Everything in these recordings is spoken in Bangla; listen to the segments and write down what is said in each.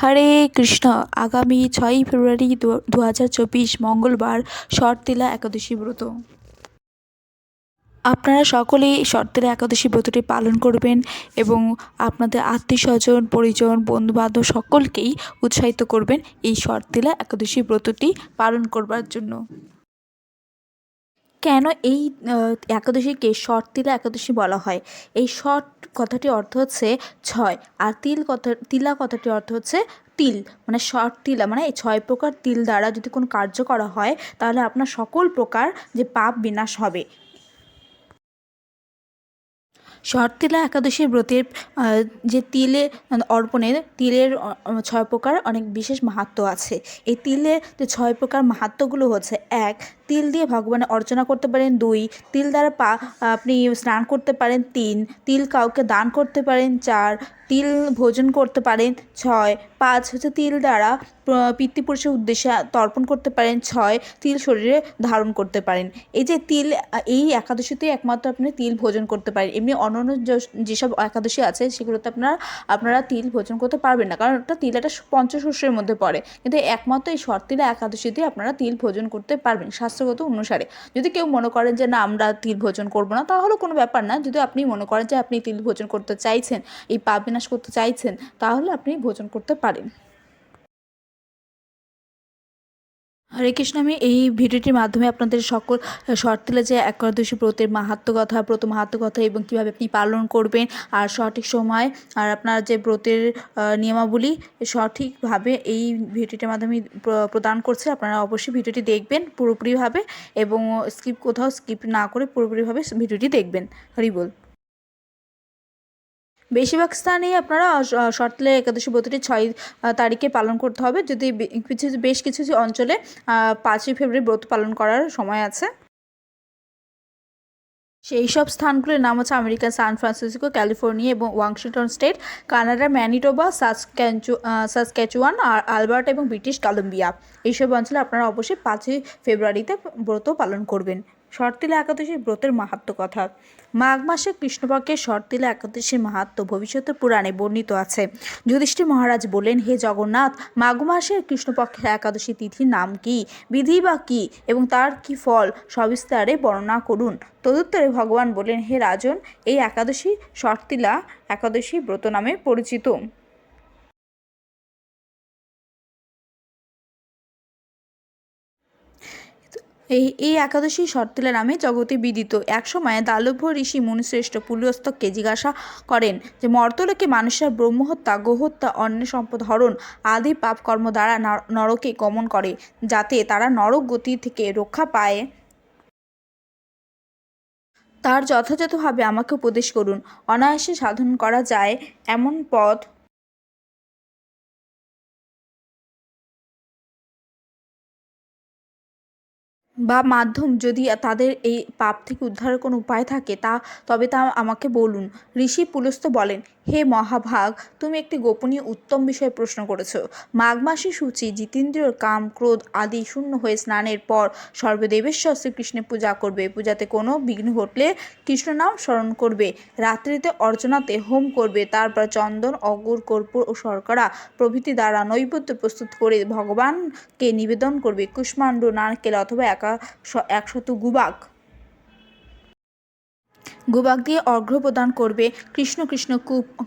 হরে কৃষ্ণ। আগামী ছয়ই ফেব্রুয়ারি দু হাজার চব্বিশ মঙ্গলবার শর্তিলা একাদশী ব্রত। আপনারা সকলেই শর্তিলা একাদশী ব্রতটি পালন করবেন এবং আপনাদের আত্মীয় স্বজন পরিজন, বন্ধুবান্ধব সকলকেই উৎসাহিত করবেন এই শর্তিলা একাদশী ব্রতটি পালন করবার জন্য। কেন এই একাদশীকে শর্তিলা একাদশী বলা হয়? এই শর্ট কথাটি অর্থ হচ্ছে ছয়। আর তিল কথা, তিলা কথাটি অর্থ হচ্ছে তিল। মানে শর্ট তিলা মানে এই ছয় প্রকার তিল দ্বারা যদি কোনো কার্য করা হয়, তাহলে আপনার সকল প্রকার যে পাপ বিনাশ হবে। শর্তিলা একাদশীর ব্রতের যে তিলে অর্পণের, তিলের ছয় প্রকার অনেক বিশেষ মাহাত্ম আছে। এই তিলে যে ছয় প্রকার মাহাত্মগুলো হচ্ছে, এক, তিল দিয়ে ভগবানের অর্চনা করতে পারেন, দুই, তিল দ্বারা পা, আপনি স্নান করতে পারেন, তিন, তিল কাউকে দান করতে পারেন, চার তিল ভোজন করতে পারেন, ছয়। পাঁচ হচ্ছে তিল দ্বারা পিতৃপুরুষের উদ্দেশ্যে তর্পণ করতে পারেন, ছয়। তিল শরীরে ধারণ করতে পারেন। এই যে তিল, এই একাদশীতে একমাত্র আপনি তিল ভোজন করতে পারেন। এমনি অন্যান্য যেসব একাদশী আছে, সেগুলোতে আপনারা আপনারা তিল ভোজন করতে পারবেন না। কারণ ওটা তিল একটা পঞ্চশস্যের মধ্যে পড়ে। কিন্তু একমাত্র এই শর্তিলা একাদশীতে আপনারা তিল ভোজন করতে পারবেন স্বাস্থ্যগত অনুসারে। যদি কেউ মনে করেন যে, না, আমরা তিল ভোজন করব না, তাহলে কোনো ব্যাপার না। যদি আপনি মনে করেন যে, আপনি তিল ভোজন করতে চাইছেন, এই পাপ বিনাশ করতে চাইছেন, তাহলে আপনি ভোজন করতে পারেন। হরে কৃষ্ণ, আমি এই ভিডিওটির মাধ্যমে আপনাদের সকল শর্তিলে যে একাদশী ব্রতের মাহাত্ম কথা ব্রত মাহাত্ম কথা এবং কীভাবে আপনি পালন করবেন আর সঠিক সময় আর আপনার যে ব্রতের নিয়মাবলী, সঠিকভাবে এই ভিডিওটির মাধ্যমে প্রদান করছে। আপনারা অবশ্যই ভিডিওটি দেখবেন পুরোপুরিভাবে এবং স্কিপ কোথাও স্কিপ না করে পুরোপুরিভাবে ভিডিওটি দেখবেন। হরি বল। বেশিরভাগ স্থানেই আপনারা শর্তলে একাদশী ব্রতটি ছয় তারিখে পালন করতে হবে। যদি কিছু, বেশ কিছু অঞ্চলে পাঁচই ফেব্রুয়ারি ব্রত পালন করার সময় আছে। সেই সব স্থানগুলির নাম হচ্ছে আমেরিকা, সান ফ্রান্সিসকো, ক্যালিফোর্নিয়া এবং Washington state, Canada, Manitoba Saskatchewan Saskatchewan আর আলবার্টা এবং ব্রিটিশ কলম্বিয়া। এইসব অঞ্চলে আপনারা অবশ্যই পাঁচই ফেব্রুয়ারিতে ব্রত পালন করবেন। শর্তিলা একাদশীর ব্রতের মাহাত্ম্য কথা। মাঘ মাসে কৃষ্ণপক্ষের শর্তিলা একাদশীর মাহাত্ম্য ভবিষ্যতের পুরাণে বর্ণিত আছে। যুধিষ্ঠির মহারাজ বলেন হে জগন্নাথ, মাঘ মাসের কৃষ্ণপক্ষের একাদশী তিথির নাম কি? বিধি বা কি? এবং তার কি ফল? সবিস্তারে বর্ণনা করুন। তদুত্তরে ভগবান বলেন হে রাজন, এই একাদশী শর্তিলা একাদশী ব্রত নামে পরিচিত। এই এই একাদশী শর্তিলা নামে জগতে বিদিত। একসময় দালভ্য ঋষি মুনিশ্রেষ্ঠ পুলস্তককে জিজ্ঞাসা করেন যে মর্তলোকে মানুষের ব্রহ্মহত্যা, গোহত্যা অন্য সম্পদ হরণ আদি পাপ কর্ম দ্বারা নর- নরকে গমন করে, যাতে তারা নরক গতি থেকে রক্ষা পায়। তার যথাযথভাবে আমাকে উপদেশ করুন। অনায়াসে সাধন করা যায় এমন পথ বা মাধ্যম যদি তাদের এই পাপ থেকে উদ্ধারের কোনো উপায় থাকে, তা তবে তা আমাকে বলুন। ঋষি পুলস্ত বলেন, হে মহাভাগ, তুমি একটি গোপনীয় উত্তম বিষয়ে প্রশ্ন করেছ। মাঘ মাসে সূচি, জিতেন্দ্রিয়র কাম, ক্রোধ আদি শূন্য হয়ে স্নানের পর সর্বদেবেশ্বর শ্রীকৃষ্ণের পূজা করবে। পূজাতে কোনো বিঘ্ন ঘটলে কৃষ্ণ নাম স্মরণ করবে। রাত্রিতে অর্চনাতে হোম করবে। তারপর চন্দন অগুর কর্পূর ও শর্করা প্রভৃতি দ্বারা নৈবেদ্য প্রস্তুত করে ভগবানকে নিবেদন করবে। কুষ্মাণ্ড, নারকেল অথবা একা শ- একশত গুবাক। গুবাক দিয়ে অর্ঘ্য প্রদান করবে কৃষ্ণ কৃষ্ণ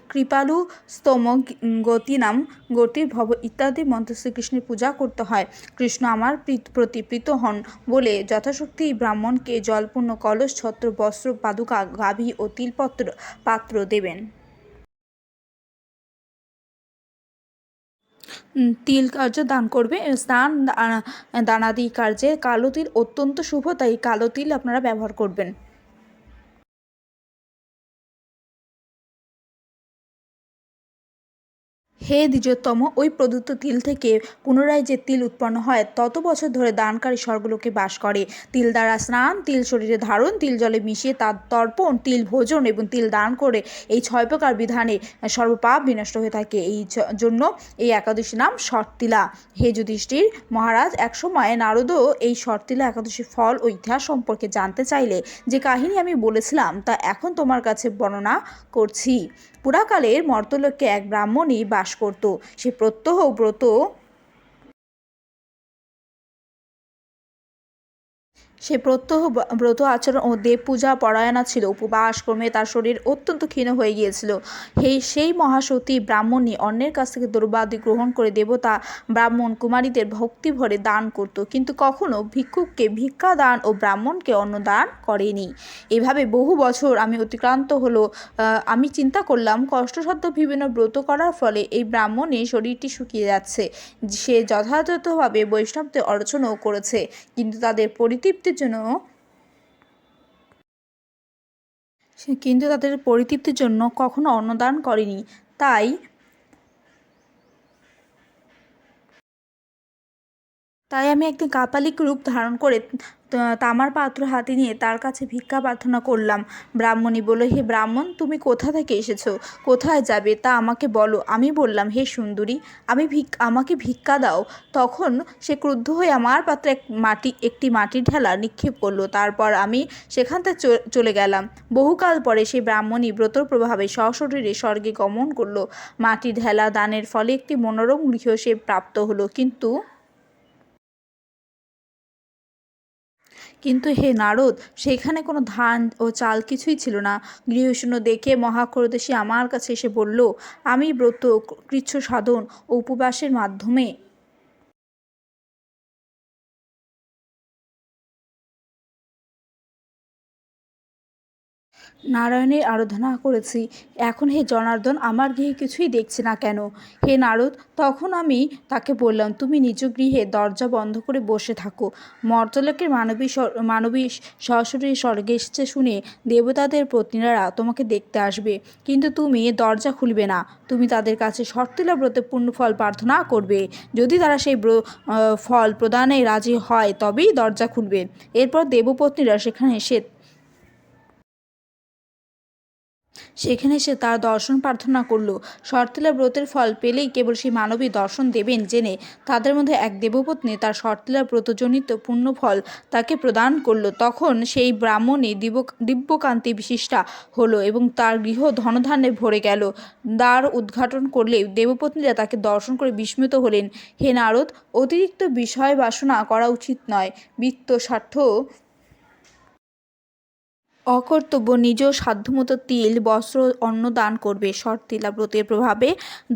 কৃপালু স্তম গতিনাম গতি ভব ইত্যাদি মন্ত্র শ্রীকৃষ্ণের পূজা করতে হয়। কৃষ্ণ আমার প্রতি প্রীত হন বলে যথাশক্তি ব্রাহ্মণকে জলপূর্ণ কলস, ছত্র, বস্ত্র, পাদুকা, গাভী ও তিলপত্র পাত্র দেবেন। তিল কার্য দান করবে। স্নান, দানা- দানাদি কার্যে কালো তিল অত্যন্ত শুভ, তাই কালো তিল আপনারা ব্যবহার করবেন। হে দ্বিজোত্তম, ওই প্রদত্ত তিল থেকে পুনরায় যে তিল উৎপন্ন হয়, তত বছর ধরে দানকারী স্বর্গলোকে বাস করে। তিল দ্বারা স্নান, তিল শরীরে ধারণ, তিল জলে মিশিয়ে তার তর্পণ, তিল ভোজন এবং তিল দান করে এই ছয় প্রকার বিধানে সর্বপাপ বিনষ্ট হয়ে থাকে। এই জন্য এই একাদশী নাম শর্তিলা হে যুধিষ্ঠির, মহারাজ, একসময় নারদও এই শর্তিলা একাদশী ফল ও ইতিহাস সম্পর্কে জানতে চাইলে যে কাহিনী আমি বলেছিলাম, তা এখন তোমার কাছে বর্ণনা করছি। পুরাকালের মর্তলোকে এক ব্রাহ্মণী বাস করত। সে প্রত্যহ ব্রত সে প্রত্যহ ব্রত আচরণ ও দেব পূজা পরায়ণা ছিল। উপবাস ক্রমে তার শরীর অত্যন্ত ক্ষীণ হয়ে গিয়েছিল। সেই সেই মহাসতী ব্রাহ্মণী অন্যের কাছ থেকে দ্রব্যাদি গ্রহণ করে দেবতা ব্রাহ্মণ কুমারীদের ভক্তি ভরে দান করত। কিন্তু কখনো ভিক্ষুককে ভিক্ষা দান ও ব্রাহ্মণকে অন্ন দান করেনি। এভাবে বহু বছর আমি অতিক্রান্ত হলো আমি চিন্তা করলাম, কষ্টসাধ্য বিভিন্ন ব্রত করার ফলে এই ব্রাহ্মণের শরীরটি শুকিয়ে যাচ্ছে। সে যথাযথভাবে বৈষ্ণবদের অর্চনাও করেছে, কিন্তু তাদের পরিতৃপ্তির জন্য কিন্তু তাদের পরিতৃপ্তির জন্য কখনো অন্নদান করেনি। তাই তাই আমি একদিন কাপালিক রূপ ধারণ করে তামার পাত্র হাতে নিয়ে তার কাছে ভিক্ষা প্রার্থনা করলাম। ব্রাহ্মণী বলল, হে ব্রাহ্মণ, তুমি কোথা থেকে এসেছ? কোথায় যাবে? তা আমাকে বলো। আমি বললাম, হে সুন্দরী, আমি ভিক, আমাকে ভিক্ষা দাও। তখন সে ক্রুদ্ধ হয়ে আমার পাত্রে এক মাটি, একটি মাটির ঢেলা নিক্ষেপ করল। তারপর আমি সেখান থেকে চলে গেলাম। বহুকাল পরে সেই ব্রাহ্মণী ব্রতর প্রভাবে সশরীরে স্বর্গে গমন করল। মাটির ঢেলা দানের ফলে একটি মনোরম গৃহ সে প্রাপ্ত হলো। কিন্তু কিন্তু হে নারদ সেখানে কোনো ধান ও চাল কিছুই ছিল না। গৃহশূন্য দেখে মহাক্রদেশী আমার কাছে এসে বলল, আমি ব্রত, কৃচ্ছ সাধন ও উপবাসের মাধ্যমে নারায়ণের আরাধনা করেছি। এখন হে জনার্দন, আমার গৃহে কিছুই দেখছি না কেন? হে নারদ, তখন আমি তাকে বললাম, তুমি নিজ গৃহে দরজা বন্ধ করে বসে থাকো। মর্তলোকের মানবী মানবী সরাসরি স্বর্গে এসেছে শুনে দেবতাদের পত্নীরা তোমাকে দেখতে আসবে। কিন্তু তুমি দরজা খুলবে না। তুমি তাদের কাছে শর্তিলা ব্রতে পূর্ণ ফল প্রার্থনা করবে। যদি তারা সেই ফল প্রদানে রাজি হয়, তবেই দরজা খুলবে। এরপর দেবপত্নীরা সেখানে এসে সেখানে সে তার দর্শন প্রার্থনা করল। শর্তিলা ব্রতের ফল পেলেই কেবল সেই মানবী দর্শন দেবেন জেনে তাদের মধ্যে এক দেবপত্নী তার শর্তিলা ব্রতজনিত ফল তাকে প্রদান করল। তখন সেই ব্রাহ্মণী দিব্য, দিব্যকান্তি বিশিষ্টা হলো এবং তার গৃহ ধনধান্যে ভরে গেল। দ্বার উদ্ঘাটন করলে দেবপত্নীরা তাকে দর্শন করে বিস্মিত হলেন। হে নারদ, অতিরিক্ত বিষয় বাসনা করা উচিত নয়। বৃত্ত স্বার্থ অকর্তব্য নিজ সাধ্যমতো তিল বস্ত্র অন্ন দান করবে। শর্তিলা ব্রতের প্রভাবে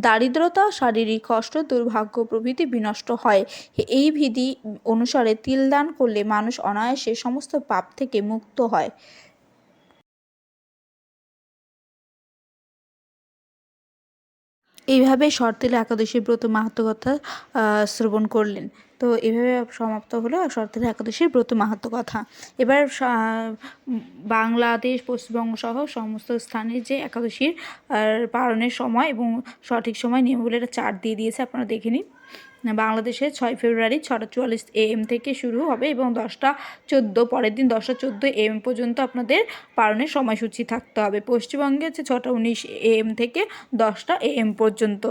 দারিদ্রতা শারীরিক কষ্ট দুর্ভাগ্য প্রভৃতি বিনষ্ট হয়। এই বিধি অনুসারে তিল দান করলে মানুষ অনায়াসে সমস্ত পাপ থেকে মুক্ত হয়। এইভাবে শর্তিলা একাদশী ব্রত মাহাত্ম কথা আহ, শ্রবণ করলেন। তো এভাবে সমাপ্ত হলো শর্তিলা একাদশীর ব্রত মাহাত্ম কথা। এবার বাংলাদেশ, পশ্চিমবঙ্গ সহ সমস্ত স্থানে যে একাদশীর পালনের সময় এবং সঠিক সময় নিয়মগুলো একটা চার্ট দিয়ে দিয়েছে, আপনারা দেখে নিন। বাংলাদেশে ছয় ফেব্রুয়ারি ছটা চুয়াল্লিশ এএম থেকে শুরু হবে এবং দশটা চোদ্দ, পরের দিন দশটা চোদ্দ এএম পর্যন্ত আপনাদের পালনের সময়সূচি থাকতে হবে। পশ্চিমবঙ্গে হচ্ছে ছটা উনিশ এএম থেকে দশটা এএম পর্যন্ত।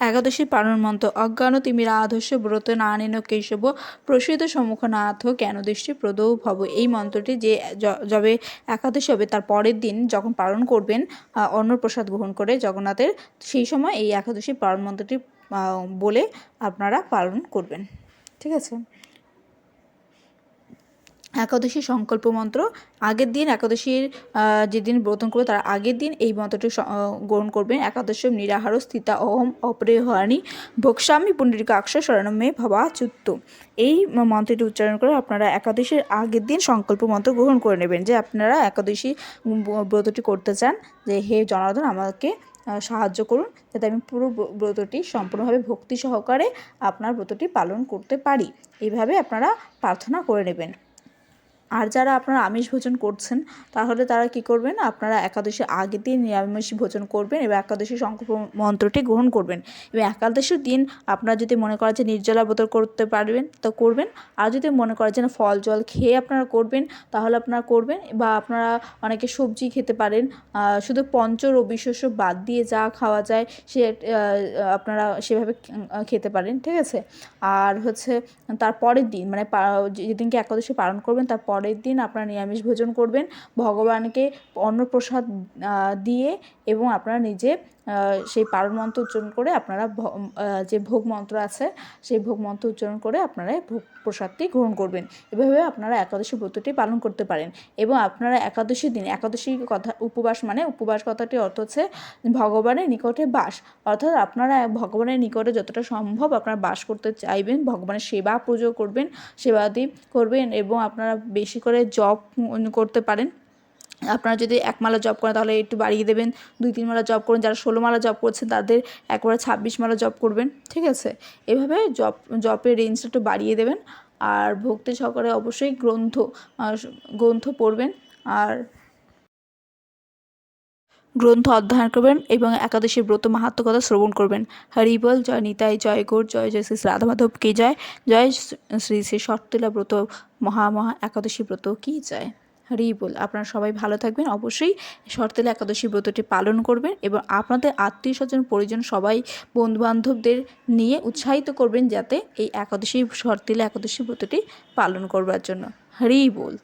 একাদশী পালন মন্ত্র, অজ্ঞান তিমির আদর্শ ব্রত না নিন কেশব, প্রসূত সম্মুখ নাথ জ্ঞানদৃষ্টি প্রদৌ ভব। এই মন্ত্রটি যে যবে একাদশী হবে, তার পরের দিন যখন পালন করবেন অন্নপ্রসাদ গ্রহণ করে জগন্নাথের, সেই সময় এই একাদশী পালন মন্ত্রটি বলে আপনারা পালন করবেন। ঠিক আছে? একাদশী সংকল্প মন্ত্র আগের দিন একাদশীর যেদিন ব্রতন করবে তার আগের দিন এই মন্ত্রটি গ্রহণ করবেন। একাদশী নিরাহার স্থিতা অহম অপরেহানি ভোক্সামি পুণ্ডরিকাক্ষ শরণমে ভবাচ্যুত। এই মন্ত্রটি উচ্চারণ করে আপনারা একাদশীর আগের দিন সংকল্প মন্ত্র গ্রহণ করে নেবেন। যে আপনারা একাদশী ব্রতটি করতে চান, যে হে জনার্দন আমাকে সাহায্য করুন যাতে আমি পুরো ব্রতটি সম্পূর্ণভাবে ভক্তি সহকারে আপনার ব্রতটি পালন করতে পারি। এইভাবে আপনারা প্রার্থনা করে নেবেন। আর যারা আপনারা আমিষ ভোজন করছেন, তাহলে তারা কি করবেন? আপনারা একাদশীর আগের দিন নিরামিষ ভোজন করবেন এবং একাদশী সংকল্প মন্ত্রটি গ্রহণ করবেন। এবং একাদশীর দিন আপনারা যদি মনে করেন যে নির্জলা ব্রত করতে পারবেন, তো করবেন। আর যদি মনে করেন যে ফল জল খেয়ে আপনারা করবেন, তাহলে আপনারা করবেন। বা আপনারা অনেকে সবজি খেতে পারেন শুধু পঞ্চ রবি শস্য বাদ দিয়ে যা খাওয়া যায়, সে আপনারা সেভাবে খেতে পারেন, ঠিক আছে? আর হচ্ছে তার পরের দিন মানে যেদিনকে একাদশী পালন করবেন, তার পরের দিন আপনারা নিরামিষ ভোজন করবেন। ভগবানকে অন্নপ্রসাদ দিয়ে এবং আপনারা নিজে সেই পারণ মন্ত্র উচ্চারণ করে আপনারা যে ভোগ মন্ত্র আছে, সেই ভোগ মন্ত্র উচ্চারণ করে আপনারা ভোগ প্রসাদটি গ্রহণ করবেন। এভাবে আপনারা একাদশী ব্রতটি পালন করতে পারেন এবং আপনারা একাদশী দিন, একাদশী কথা, উপবাস মানে উপবাস কথাটি অর্থ হচ্ছে ভগবানের নিকটে বাস। অর্থাৎ আপনারা ভগবানের নিকটে যতটা সম্ভব আপনারা বাস করতে চাইবেন, ভগবানের সেবা পুজো করবেন সেবাদি করবেন এবং আপনারা বেশি করে জপ করতে পারেন। আপনারা যদি এক মালা জব করেন, তাহলে একটু বাড়িয়ে দেবেন। দুই, তিন মালা জব করুন, যারা ষোলো মালা জব করছেন, তাদের একবারে ছাব্বিশ মালা জব করবেন, ঠিক আছে? এভাবে জব জবের রেঞ্জটা একটু বাড়িয়ে দেবেন। আর ভক্তি সহকারে অবশ্যই গ্রন্থ গ্রন্থ পড়বেন। আর গ্রন্থ অধ্যয়ন করবেন এবং একাদশী ব্রত মাহাত্ম কথা শ্রবণ করবেন। হরিবল জয় নিতাই, জয় গৌর, জয় জয় শ্রী রাধা মাধব, কি জয়? জয় শ্রী শ্রী শর্তিলা ব্রত, মহা মহা একাদশী ব্রত, কি জয়? হরি বল, আপনারা সবাই ভালো থাকবেন। অবশ্যই শর্তেলা একাদশী ব্রতটি পালন করবেন এবং আপনাদের আত্মীয় স্বজন পরিজন সবাই বন্ধুবান্ধবদের নিয়ে উৎসাহিত করবেন যাতে এই একাদশী শর্তিলা একাদশী ব্রতটি পালন করবার জন্য। হরি বল।